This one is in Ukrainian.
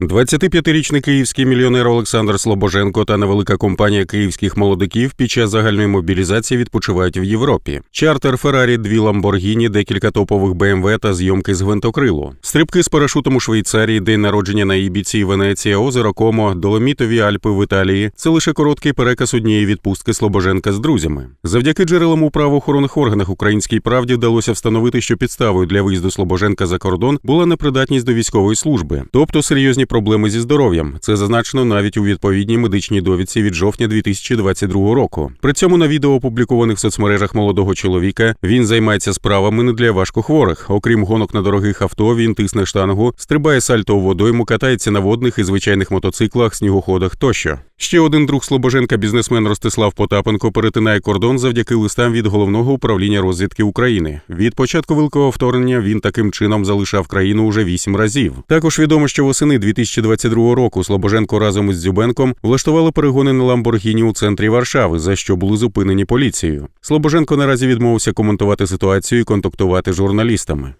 25-річний київський мільйонер Олександр Слобоженко та невелика компанія київських молодиків під час загальної мобілізації відпочивають в Європі. Чартер Феррарі, дві Ламборгіні, декілька топових БМВ та зйомки з гвинтокрилу. Стрибки з парашутом у Швейцарії, день народження на Ібіці, Венеція, озеро Комо, Доломітові Альпи в Італії. Це лише короткий переказ однієї відпустки Слобоженка з друзями. Завдяки джерелам у правоохоронних органах українській правді вдалося встановити, що підставою для виїзду Слобоженка за кордон була непридатність до військової служби, тобто серйозні проблеми зі здоров'ям. Це зазначено навіть у відповідній медичній довідці від жовтня 2022 року. При цьому на відео, опублікованих в соцмережах молодого чоловіка, він займається справами не для важкохворих. Окрім гонок на дорогих авто, він тисне штангу, стрибає сальто у водойму, катається на водних і звичайних мотоциклах, снігоходах тощо. Ще один друг Слобоженка, бізнесмен Ростислав Потапенко, перетинає кордон завдяки листам від головного управління розвідки України. Від початку великого вторгнення він таким чином залишав країну уже вісім разів. Також відомо, що восени 2022 року Слобоженко разом із Дзюбенком влаштували перегони на Ламборгіні у центрі Варшави, за що були зупинені поліцією. Слобоженко наразі відмовився коментувати ситуацію і контактувати з журналістами.